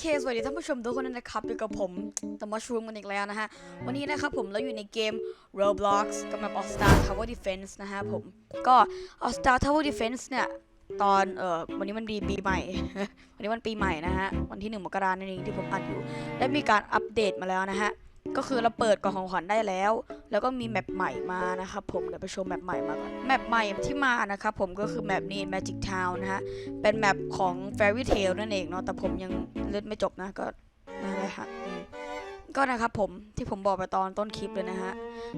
เค สวัสดีท่านผู้ชมทุกคนนะครับอยู่กับผมตมอชรูมกันอีกแล้วนะฮะ วันนี้นะครับผมเราอยู่ในเกม Roblox กับแบบ All Star Tower Defense นะฮะผม ก็ All Star Tower Defense เนี่ย ตอน เอ่อ วันนี้มันปีปีใหม่ วันนี้มันปีใหม่นะฮะ วันที่หนึ่งมกราคมนั่นเองที่ผมอัดอยู่ ได้มีการอัปเดตมาแล้วนะฮะ ก็คือเราเปิดกล่องของขวัญได้แล้ว แล้วก็มีแมปใหม่มานะครับผมเดี๋ยวไปชมแมปใหม่มาก่อนแมปใหม่ที่มานะครับผมก็คือแมปนี้ Magic Town นะฮะ เป็นแมปของ Fairy Tail นั่นเองเนาะแต่ผมยังเล่นไม่จบนะก็นั่นแหละฮะก็นะครับผมที่ผมบอกไปตอนต้นคลิปเลยนะฮะ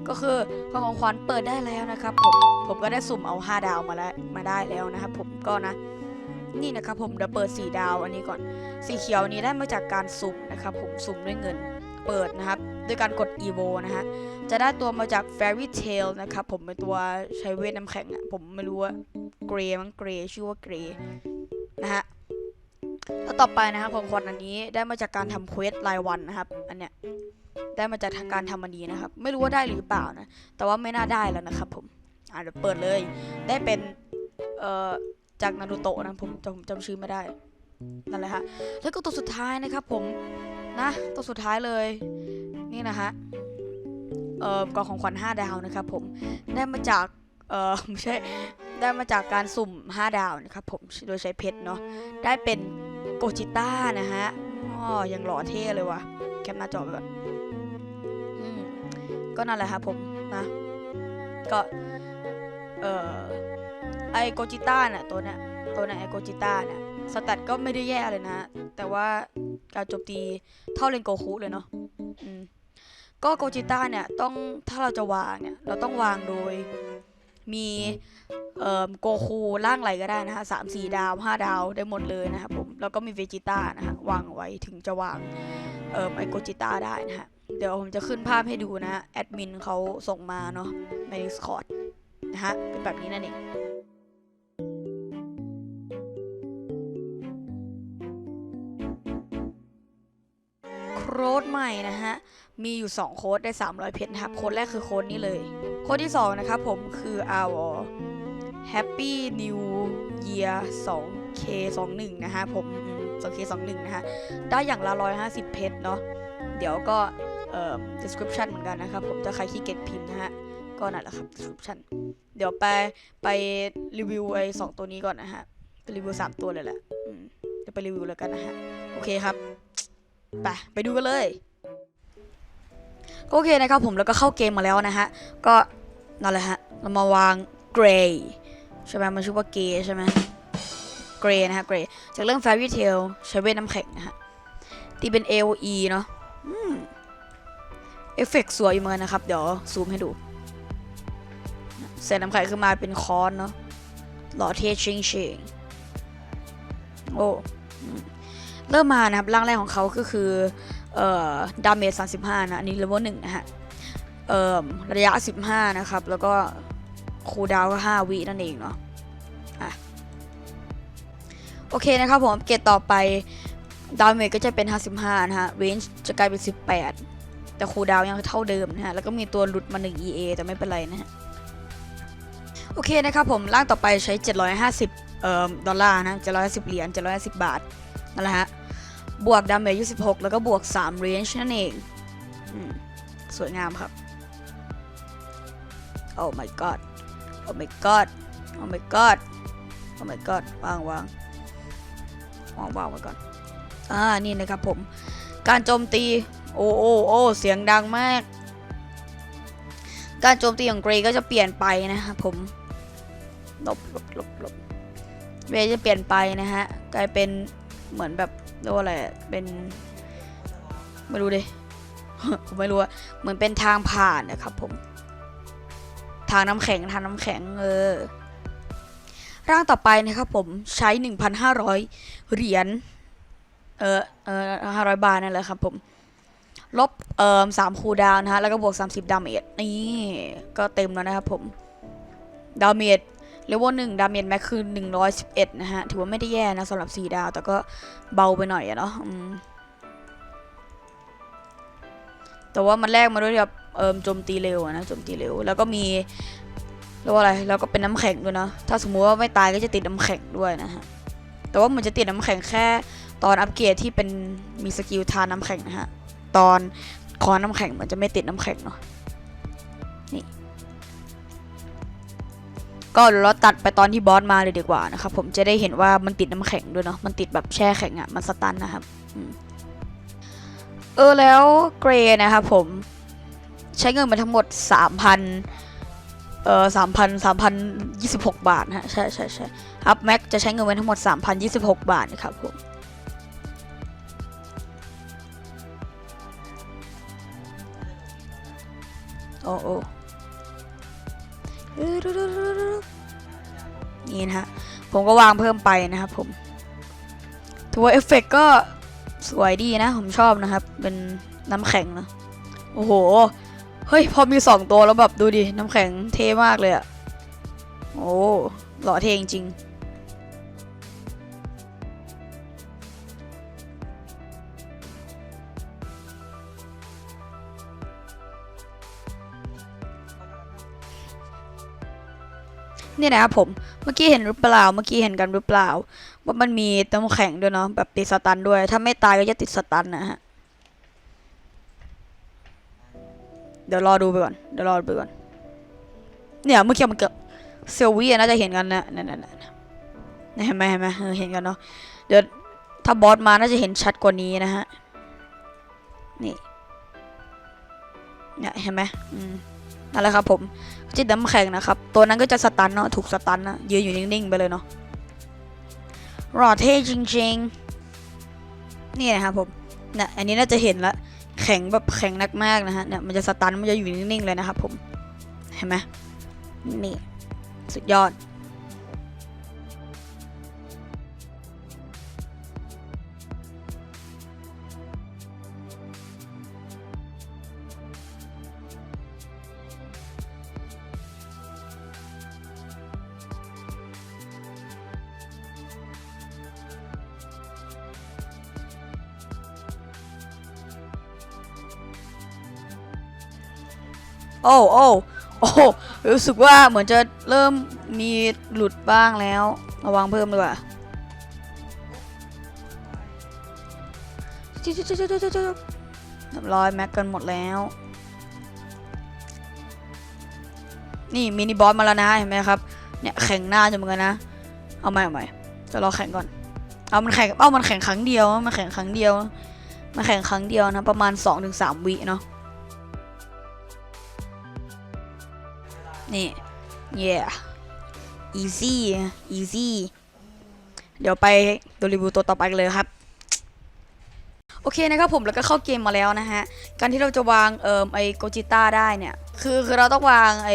ก็คือกล่องของขวัญเปิดได้แล้วนะครับผมผมก็ได้สุ่มเอา 5 ดาวมาแล้วมาได้แล้วนะครับผมก็นะนี่นะครับผมเดี๋ยวเปิด 4 ดาวอันนี้ก่อน สีเขียวนี้ได้มาจากการสุ่มนะครับผมสุ่มด้วยเงินเปิดนะครับ โดยการกด evo นะฮะ จะได้ตัวมาจาก fairy tail นะครับผมเป็นตัวใช้เวทน้ำแข็งอะผมไม่รู้ว่าเกรมั้งเกรชื่อว่าเกรนะฮะแล้วต่อไปนะครับของขวัญอันนี้ได้มาจากการทำเควสรายวันนะครับ อันเนี้ยได้มาจากทางการทำอันนี้นะครับ ไม่รู้ว่าได้หรือเปล่านะ แต่ว่าไม่น่าได้แล้วนะครับผมอะเดี๋ยวเปิดเลย ได้เป็นเอ่อจากนารูโตะนะผมจำจำชื่อไม่ได้นั่นแหละฮะแล้วก็ตัวสุดท้ายนะครับผม นะ ตัวสุดท้ายเลยนี่นะฮะเอ่อกล่องของขวัญ5ดาวนะครับผมได้มาจากเอ่อไม่ใช่ได้มาจากการสุ่ม 5 ดาวนะครับผมโดยใช้เพชรเนาะได้เป็นโกจิต้านะฮะอ๋อยังหล่อเท่เลยว่ะแคปหน้าจอไปก่อนอืมก็นั่นแหละครับผมนะก็เอ่อไอโกจิต้าเนี่ยตัวเนี้ยตัวเนี้ยไอโกจิต้าเนี่ยสแตทก็ไม่ได้แย่เลยนะ แต่ว่า การโจมตีเท่าเลนโกคุเลยเนาะก็โกจิต้าเนี่ยต้องถ้าเราจะวางเนี่ยเราต้องวางโดยมีเอ่อโกคูร่างไหลก็ได้นะฮะสามสี่ดาวห้าดาวได้หมดเลยนะครับผมแล้วก็มีเวจิต้านะฮะวางเอาไว้ถึงจะวางเอ่อไอโกจิต้าได้นะฮะเดี๋ยวผมจะขึ้นภาพให้ดูนะฮะแอดมินเขาส่งมาเนาะใน Discord นะฮะเป็นแบบนี้นั่นเอง ค้ดใหม่นะฮะ มีอยู่ 2 โค้ดได้ 300 เพชรครับ โค้ดแรกคือโค้ดนี้เลย โค้ดที่ 2 นะครับผมคือ our Happy New Year 2K21 นะฮะผมอืม 2K21 นะฮะ ได้อย่างละ 150 เพชรเนาะ เดี๋ยวก็เอ่อ description เหมือนกันนะครับผมถ้าใครขี้เกียจพิมพ์นะฮะ ก็นั่นแหละครับ description เดี๋ยวไปไปรีวิวไอ้สองตัวนี้ก่อนนะฮะ รีวิว 3 ตัวเลยแหละอืมเดี๋ยวไปรีวิวแล้วกันนะฮะ โอเคครับ ไปไปดูกันเลยโอเคนะครับผมแล้วก็เข้าเกมมาแล้วนะฮะ ก็นั่นแหละฮะ เรามาวางเกรย์ใช่ไหมมันชื่อว่าเกย์ใช่ไหมเกรย์นะฮะเกรย์จากเรื่อง Fairy Tail ใช้เวทน้ำแข็งนะฮะ ตีเป็น AOE เนาะอเอฟเฟกต์สวยอยู่เหมือนนะครับ เดี๋ยวซูมให้ดูเศษน้ำแข็งคือมาเป็นคอนเนาะหล่อเท่ชิงชิงโอ้ เริ่มมานะครับร่างแรกของเขาก็คือเอ่อดาเมจ35 นะ อันนี้เลเวลหนึ่งนะฮะเอ่อระยะ 15 นะครับ แล้วก็คูดาวก็ 5 วินั่นเองเนาะอะโอเคนะครับผมเกรดต่อไปดาเมจก็จะเป็น 55 นะฮะเรนจ์จะกลายเป็น 18 แต่คูดาวยังเท่าเดิมนะฮะ แล้วก็มีตัวหลุดมา 1 EA แต่ไม่เป็นไรนะฮะ โอเคนะครับผม ร่างต่อไปใช้ 750 เอ่อ ดอลลาร์นะ750 เหรียญ750 บาท นั่นแหละฮะ บวกดาเมจ26 แล้วก็บวก3เรนจ์นั่นเองอสวยงามครับ โอ้ my god โอ้ my god โอ้ my god โอ้ my god วางวางวางวางไว้ก่อน อ่า นี่นะครับผม การโจมตี โอ้โอ้โอ้เสียงดังมาก การโจมตีของเกรย์ก็จะเปลี่ยนไปนะครับผมลบลบลบลบเวจะเปลี่ยนไปนะฮะ กลายเป็น เหมือนแบบเรียกว่าอะไรเป็นไม่รู้ดิผมไม่รู้อะเหมือนเป็นทางผ่านนะครับผม ทางน้ำแข็งทางน้ำแข็งเออร่างต่อไปนะครับผมใช้ 1,500 เหรียญเออเออห้าร้อยบาทนั่นแหละครับผม ลบเอ่อสามคูดาวน์นะฮะ แล้วก็บวก 30 ดาเมจนี่ ก็เต็มแล้วนะครับผม ดาเมจ เลเวลหนึ่งดาเมจแม็กคือ 111 นะฮะ ถือว่าไม่ได้แย่นะสำหรับ 4 ดาว แต่ก็เบาไปหน่อยอะเนาะแต่ว่ามันแลกมาด้วยแบบเอิมโจมตีเร็วนะโจมตีเร็ว แล้วก็มีเรียกว่าอะไรแล้วก็เป็นน้ำแข็งด้วยนะถ้าสมมุติว่าไม่ตายก็จะติดน้ำแข็งด้วยนะฮะแต่ว่ามันจะติดน้ำแข็งแค่ตอนอัปเกรดที่เป็นมีสกิลทานน้ำแข็งนะฮะตอนคอนน้ำแข็งมันจะไม่ติดน้ำแข็งเนาะ ก็เดี๋ยวเราตัดไปตอนที่บอสมาเลยดีกว่านะครับผมจะได้เห็นว่ามันติดน้ำแข็งด้วยเนาะมันติดแบบแช่แข็งอะ่ะมันสตันนะครับเออแล้วเกรนะครับผมใช้เงินไปทั้งหมด3,000เอ่อ3,000 3,026บาทฮะใช่ใช่ใช่ครับแม็กจะใช้เงินไปทั้งหมด3,026บาทนะครับผมโอ้โอ้ นี่นะฮะ ผมก็วางเพิ่มไปนะครับผมถือว่าเอฟเฟกต์ก็สวยดีนะ ผมชอบนะครับ เป็นน้ำแข็งนะ โอ้โห เฮ้ย พอมีสองตัวแล้วแบบดูดิ น้ำแข็งเท่มากเลยอะโอ้หล่อเท่จริงๆ นี่นะครับผม เมื่อกี้เห็นหรือเปล่า เมื่อกี้เห็นกันหรือเปล่า ว่ามันมีน้ำแข็งด้วยเนาะ แบบติดสตันด้วย ถ้าไม่ตายก็จะติดสตันนะฮะ เดี๋ยวรอดูไปก่อน เดี๋ยวรอดูไปก่อน เนี่ยเมื่อกี้มันเกิดเซลวี่น่าจะเห็นกันนะนั่นนั่นนั่นเห็นไหมเห็นไหมเออเห็นกันเนาะ เดี๋ยวถ้าบอสมาน่าจะเห็นชัดกว่านี้นะฮะ นี่เนี่ยเห็นไหมอืม นั่นแหละครับผมจิตน้ำแข็งนะครับ ตัวนั้นก็จะสตันเนาะถูกสตันนะยืนอยู่นิ่งๆไปเลยเนาะหล่อเท่จริงๆนี่นะครับผมเนี่ยอันนี้น่าจะเห็นละแข็งแบบแข็งนักมากนะฮะเนี่ยมันจะสตันมันจะอยู่นิ่งๆเลยนะครับผมเห็นไหมนี่สุดยอด โอ้โอ้โอ้รู้สึกว่าเหมือนจะเริ่มมีหลุดบ้างแล้ว ระวังเพิ่มดีกว่าจิ๊บจิ๊บจิ๊บจิ๊บจิ๊บจิ๊บเรียบร้อยแม็กกันหมดแล้ว นี่มินิบอสมาแล้วนะเห็นไหมครับ เนี่ยแข่งหน้าจะเหมือนกันนะ เอาใหม่เอาใหม่จะรอแข่งก่อน เอามันแข่ง เอามันแข่งครั้งเดียว มันแข่งครั้งเดียว มันแข่งครั้งเดียวนะประมาณ 2-3วิเนาะ นี่ yeah easy easy เดี๋ยวไปดูรีวิวตัวต่อไปเลยครับ โอเคนะครับผมแล้วก็เข้าเกมมาแล้วนะฮะ การที่เราจะวางเอ่อไอโกจิต้าได้เนี่ย คือคือเราต้องวางไอ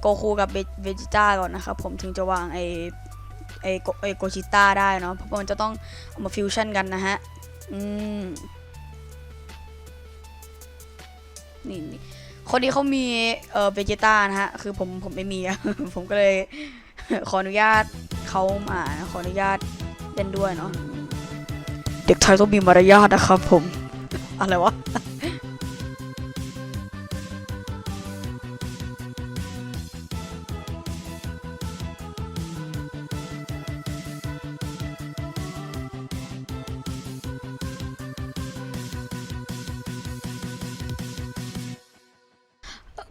โกคูกับเวจิต้าก่อนนะครับผมถึงจะวางไอไอโกไอโกจิต้าได้เนาะเพราะมันจะต้องเอามาฟิวชั่นกันนะฮะ อืม นี่นี่ คนนี้เขามีเอ่อเบจิต้านะฮะ คือผมผมไม่มีอะผมก็เลย ขออนุญาตเขามาขออนุญาตเล่นด้วยเนาะเด็กไทยต้องมีมารยาทนะครับผม อะไรวะ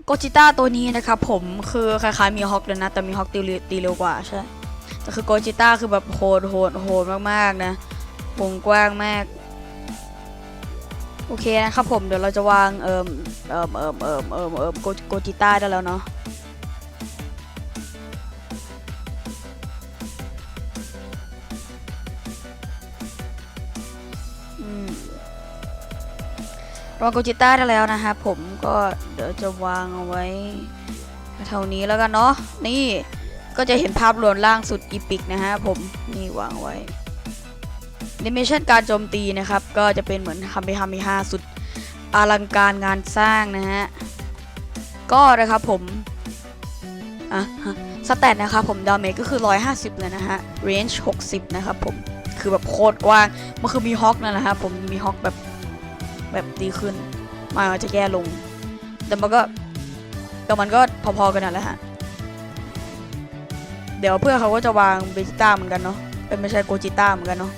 โกจิต้าตัวนี้นะครับผมคือคล้ายๆมีฮอกเลยนะ แต่มีฮอกตีเร็วตีเร็วกว่าใช่แต่คือโกจิต้าคือแบบโหดโหดโหดมากๆนะวงกว้างมาก โอเคนะครับผมเดี๋ยวเราจะวางเอิมเอิมเอิมเอิมเอิมเอิมโกจิต้าได้แล้วเนาะ วางโกจิต้าได้แล้วนะครับผมก็เดี๋ยวจะวางเอาไว้เท่านี้แล้วกันเนาะนี่ก็จะเห็นภาพรวมล่างสุดอีพิกนะฮะผมนี่วางไว้แอนิเมชันการโจมตีนะครับ ก็จะเป็นเหมือนคัมเบฮามิฮาสุดอลังการงานสร้างนะฮะ ก็นะครับผม อะสแตทนะครับผมดาเมจก็คือ 150 เลยนะฮะเรนจ์60 นะครับผม คือแบบโคตรกว้าง มันคือมีฮอกนั่นแหละครับผมมีฮอกแบบ แบบดีขึ้นไมาจะแย่ลง แต่มันก็แต่มันก็พอๆกันนั่นแหละฮะ เดี๋ยวเพื่อนเขาก็จะวางเบจิต้าเหมือนกันเนาะเอ้ยไม่ใช่โกจิต้าเหมือนกันเนาะ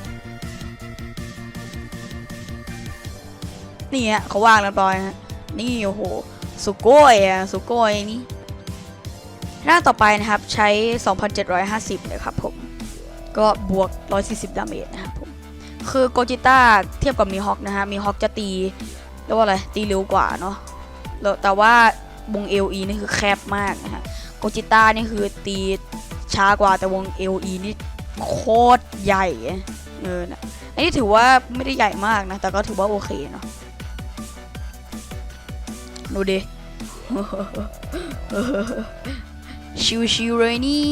นี่ฮะเขาวางเรียบร้อยฮะนี่โอ้โหสุโกยอะสุโกยนี่หน้าต่อไปนะครับใช้ 2,750เลยครับผม ก็บวก 140 ดาเมจนะครับ คือโกจิต้าเทียบกับมีฮอคนะฮะ มีฮอคจะตีเรียกว่าอะไร ตีเร็วกว่าเนาะแต่ว่าวง LE นี่คือแคบมากนะฮะ โกจิต้านี่คือตีช้ากว่าแต่วง LE นี่โคตรใหญ่เออนะอันนี้ถือว่าไม่ได้ใหญ่มากนะ แต่ก็ถือว่าโอเคเนาะ ดูดิชิวๆเลยนี่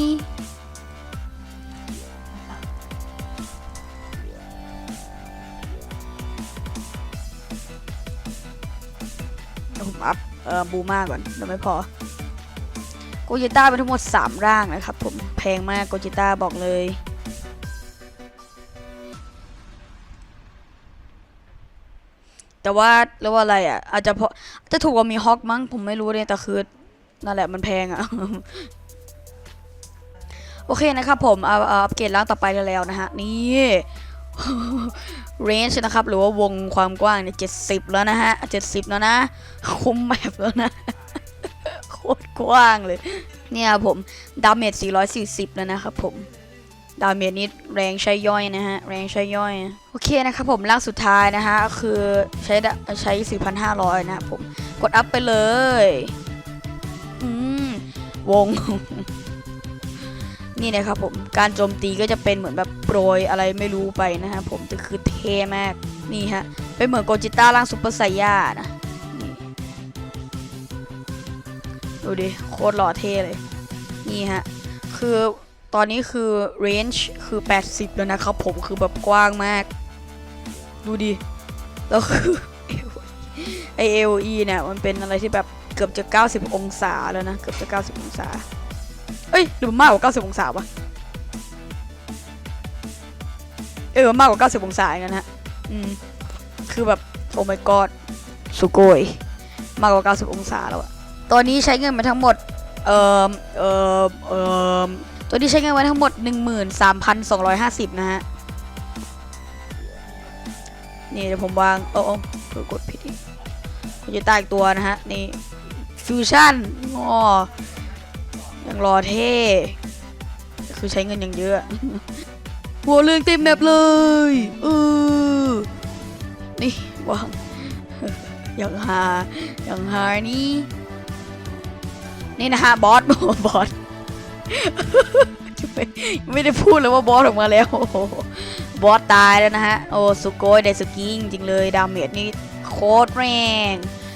อัพเอ่อบูมาก่อนเดี๋ยวไม่พอโกจิต้าเป็นทั้งหมด 3 ร่างนะครับ ผมแพงมากโกจิต้าบอกเลยแต่ว่าเรียกว่าอะไรอะ อาจจะเพราะจะถูกกว่ามีฮอกมั้งผมไม่รู้เลยแต่คือนั่นแหละมันแพงอะ โอเคนะครับผมเอาเอาอัปเกรดร่างต่อไปแล้วนะฮะ นี่ range นะครับ หรือว่าวงความกว้างเนี่ยเจ็ดสิบแล้วนะฮะเจ็ดสิบแล้วนะ คุ้มแมปแล้วนะ โคตรกว้างเลย เนี่ยผม ดาเมจ440 แล้วนะครับผม ดาเมจนี้แรงใช้ย่อยนะฮะ แรงใช้ย่อย โอเคนะครับผมร่างสุดท้ายนะฮะ คือใช้ใช้ 4,500 นะครับผม กดอัพไปเลย อืม วง นี่นะครับผมการโจมตีก็จะเป็นเหมือนแบบโปรยอะไรไม่รู้ไปนะฮะผมแต่คือเท่มากนี่ฮะเป็นเหมือนโกจิต้าร่างซุปเปอร์ไซย่านะนี่ดูดิโคตรหล่อเท่เลย นี่ฮะ คือตอนนี้คือ range คือ 80 แล้วนะครับผมคือแบบกว้างมาก ดูดิ แล้วคือไอ AOE เนี่ย มันเป็นอะไรที่แบบเกือบจะ 90 องศาแล้วนะ เกือบจะ 90 องศา เอ้ยหรือมันมากกว่า 90 องศาวะ เออ มากกว่า 90 องศาอย่างนั้นฮะ อืม คือแบบ โอ้ my god สุโกย มากกว่า 90 องศาแล้วอะตอนนี้ใช้เงินไปทั้งหมด เอ่อเอ่อเอ่อตัวนี้ใช้เงินไว้ทั้งหมด 13,250 นะฮะ นี่เดี๋ยวผมวาง โอ้โอ้เผื่อกดผิดอีกก็จะตายอีกตัวนะฮะ นี่ฟิวชั่นอ๋อ ยังรอเท่คือใช้เงินอย่างเยอะหัวเรื่องเต็มแมปเลยเออนี่วางอย่างฮาอย่างฮานี่นี่นะฮะบอสบอสไม่ไม่ได้พูดเลยว่าบอสออกมาแล้วโอ้โหบอสตายแล้วนะฮะ โอ้สุโกยไดสุกี้จริงๆเลยดาเมจนี่โคตรแรง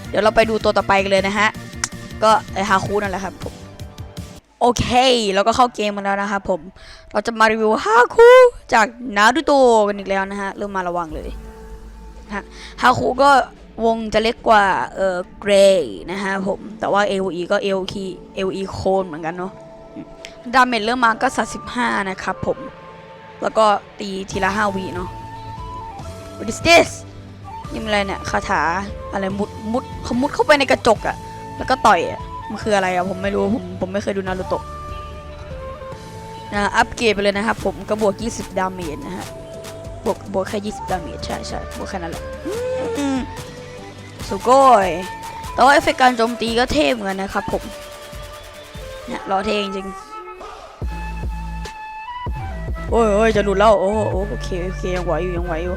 เดี๋ยวเราไปดูตัวต่อไปกันเลยนะฮะ ก็ไอฮาคุนั่นแหละครับผม โอเคแล้วก็เข้าเกมมาแล้วนะครับผม เราจะมารีวิวฮาคุจากนารูโตกันอีกแล้วนะฮะ เริ่มมาระวังเลยฮะฮาคุก็วงจะเล็กกว่า เอ่อ เกรย์นะฮะผม แต่ว่า AOE ก็ AOE AOE โคนเหมือนกันเนาะ ดาเมจเริ่มมาก็35นะครับผม แล้วก็ตีทีละ5วิเนาะ What is this นี่มันอะไรเนี่ย คาถาอะไรมุดมุดเขามุดเข้าไปในกระจกอะแล้วก็ต่อยอะ มันคืออะไรอะผมไม่รู้ผมผมไม่เคยดูนารูโตะนะอัปเกรดไปเลยนะครับ ผมก็บวก 20 ดาเมจนะฮะบวกบวกแค่20 ดาเมจใช่ใช่บวกแค่นั้นแหละสุโกยแต่ว่าเอฟเฟกต์การโจมตีก็เท่เหมือนกันนะครับผมเนี่ยรอเท่จริงโอ้ยโอ้ยจะหลุดแล้วโอ้โหโอเคโอเคยังไหวอยู่ยังไหวอยู่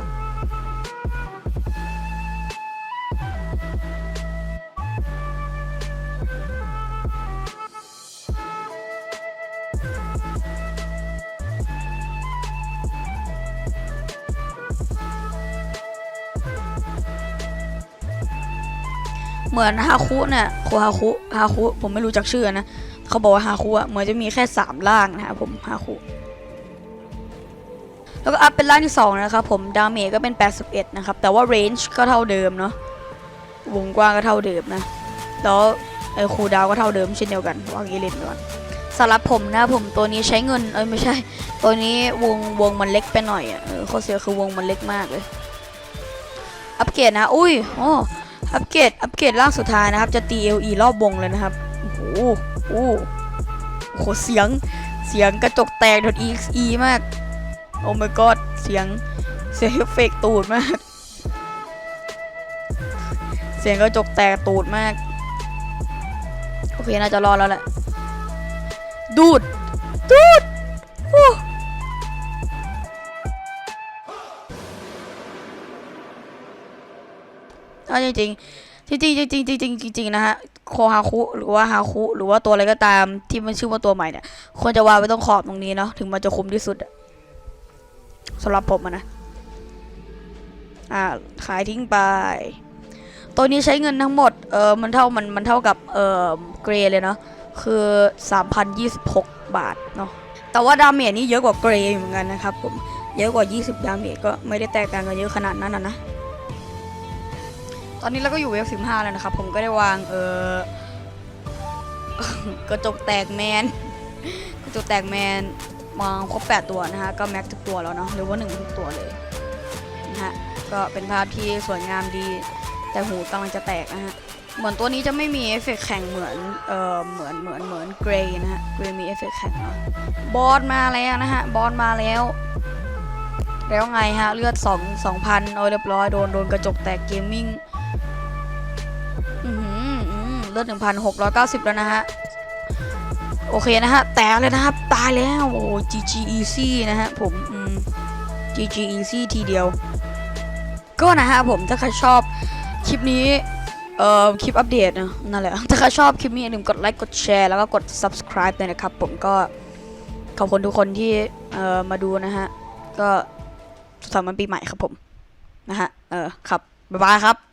เหมือนฮาคุเนี่ยโคฮาคุฮาคุผมไม่รู้จักชื่อนะเขาบอกว่าฮาคุอะเหมือนจะมีแค่สามล่างนะครับผมฮาคุแล้วก็อัพเป็นล่างที่2นะครับผมดาเมจก็เป็น 81 นะครับ แต่ว่าเรนจ์ก็เท่าเดิมเนาะวงกว้างก็เท่าเดิมนะ แล้วไอ้คูดาวก็เท่าเดิมเช่นเดียวกันวางเอเลนก่อนสำหรับผมนะผมตัวนี้ใช้เงินเอ้ยไม่ใช่ ตัวนี้วงวงมันเล็กไปหน่อยอะเออข้อเสียคือวงมันเล็กมากเลย อัปเกรดนะ อุ้ยโอ้ อัปเกรดอัปเกรดร่างสุดท้ายนะครับ จะตี LE รอบวงเลยนะครับ โอ้โหโอ้โหเสียงเสียงกระจกแตก .exe มาก โอ้ my god เสียงเสียงเฟกตูดมาก เสียงกระจกแตกตูดมาก โอเค น่าจะรอดแล้วแหละ ดูด เอาจริงๆจริงๆจริงๆจริงๆจริงๆนะฮะโคฮาคุหรือว่าฮาคุหรือว่าตัวอะไรก็ตามที่มันชื่อว่าตัวใหม่เนี่ยควรจะวางไว้ตรงขอบตรงนี้เนาะถึงมันจะคุ้มที่สุดสำหรับผมนะอ่าขายทิ้งไปตัวนี้ใช้เงินทั้งหมด เออมันเท่า มัน มันเท่ากับ เออเกรเลยเนาะ คือ 3,026 บาท เนาะ แต่ว่าดาเมจนี่เยอะกว่าเกรเหมือนกันนะครับผม เยอะกว่า 20 ดาเมจก็ไม่ได้แตกต่างกันเยอะขนาดนั้นนะนะ ตอนนี้เราก็อยู่เวฟ15แล้วนะครับ ผมก็ได้วางเออกระจกแตกแมนกระจกแตกแมนมางครบ8ตัวนะฮะก็แม็กทุกตัวแล้วเนาะหรือว่า1ทุกตัวเลยนะฮะก็เป็นภาพที่สวยงามดีแต่หูกำลังจะแตกนะฮะเหมือนตัวนี้จะไม่มีเอฟเฟกแข่งเหมือน เออเหมือน เหมือน เหมือนเกรย์นะฮะ เกรย์มีเอฟเฟกแข่งเนาะ บอสมาแล้วนะฮะ บอสมาแล้ว แล้วไงฮะ เลือด2 2,000เอาเรียบร้อย โดน โดนกระจกแตกเกมมิ่ง ลือด1,690 แล้วนะฮะ โอเคนะฮะ แตกเลยนะครับ ตายแล้ว โอ้ GG easy นะฮะ ผมอืม GG easy ทีเดียว ก็นะฮะผมถ้าใครชอบคลิปนี้ เอ่อ คลิปอัปเดตนะนั่นแหละ ถ้าใครชอบคลิปนี้อย่าลืมกดไลค์ กดแชร์ แล้วก็กด subscribe ด้วยนะครับ ผมก็ขอบคุณทุกคนที่ เอ่อ มาดูนะฮะ ก็สุขสันต์วันปีใหม่ครับผม นะฮะ เออ ครับ บ๊ายบายครับ